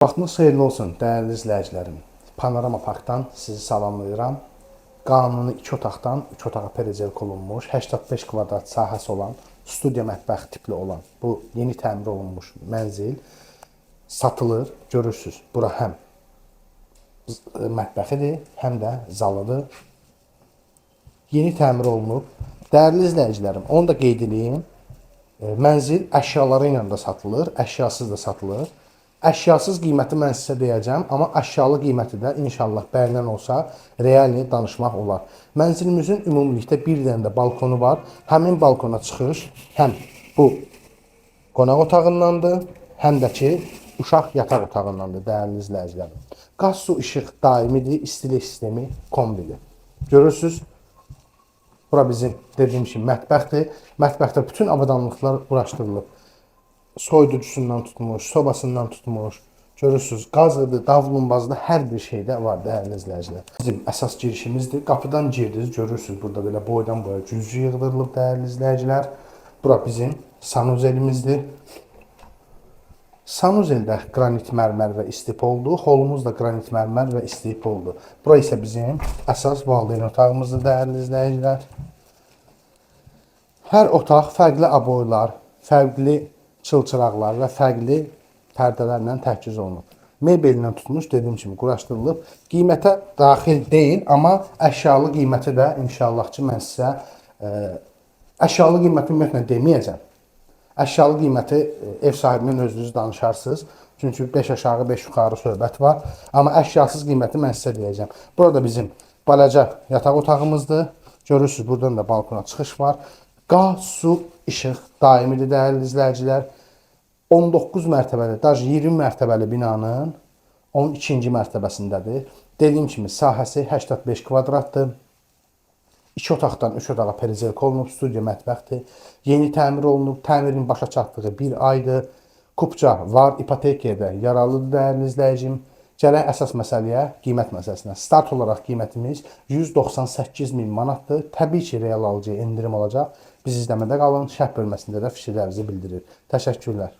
Vaxtınız xeyirli olsun, dəyərli izləyicilərim. Panorama Parkdan sizi salamlayıram. Qanuni 2 otaqdan 3 otağa perizelk olunmuş, 85 kvadrat sahəsi olan, studiya mətbəx tipli olan bu yeni təmir olunmuş mənzil satılır. Görürsüz, bura həm mətbəxidir, həm də zalıdır. Yeni təmir olunub. Dəyərli izləyicilərim, onu da qeyd edeyim. Mənzil əşyaları ilə də satılır, əşyasız da satılır. Əşyasız qiyməti mən sizə deyəcəm, amma əşyalı qiyməti də inşallah bəyənilən olsa realni danışmaq olar. Mənzilimizin ümumilikdə bir dənə də balkonu var. Həmin balkona çıxış həm bu qonaq otağındandır, həm də ki uşaq yataq otağındandır dəyərli izləyicilərim. Qaz su işıq daimidir, istilik sistemi kombidir. Görürsüz, Bura bizim dediyim kimi mətbəxdir. Mətbəxdə bütün avadanlıqlar quraşdırılıb. Soyuducusundan tutmuş, sobasından tutmuş. Görürsüz, qazıdır, davlumbazdır, hər bir şeydə var dəyərli izləyicilər. Bizim əsas girişimizdir. Qapıdan girdiniz, görürsüz burada belə boydan boya güzgü yığdırılıb dəyərli izləyicilər. Bura bizim sanuzelimizdir. Sanuzeldə qranit mərmər və istipoldur. Holumuz da qranit mərmər və istipoldur. Bura isə bizim əsas valideyn otağımızdır dəyərli izləyicilər. Hər otaq fərqli aboylar, fərqli çılçıraqlar və fərqli pərdələrlə təchiz olunub. Mebelindən tutmuş dediyim kimi quraşdırılıb. Qiymətə daxil deyil, amma əşyalı qiyməti də inşallah ki mən sizə ə, əşyalı qiyməti ümumiyyətlə deməyəcəm. Əşyalı qiyməti e, ev sahibinin özünüz danışarsınız. Çünki 5 aşağı 5 yuxarı söhbət var. Amma əşyasız qiyməti mən sizə deyəcəm. Burada bizim balaca yataq otağımızdır. Görürsüz buradan da balkona çıxış var. Qaz, su, işıq daimidir dəyərli izləyicilər. 19 mərtəbəli, daj 20 mərtəbəli binanın 12-ci mərtəbəsindədir. Dediyim kimi sahəsi 85 kvadratdır. 2 otaqdan 3 otağa perizelk olunub, studiya mətbəxdir. Yeni təmir olunub, təmirin başa çatdığı 1 aydır. Kupça var, ipotekaya da yaralıdır dəyərli izləyicim. Gələk əsas məsələyə, qiymət məsələsinə. Start olaraq qiymətimiz 198 min manatdır. Təbii ki, real alıcıya endirim olacaq. Biz izləmədə qalın, şərh bölməsində də fikirlərinizi bildirir. Təşəkkürlər.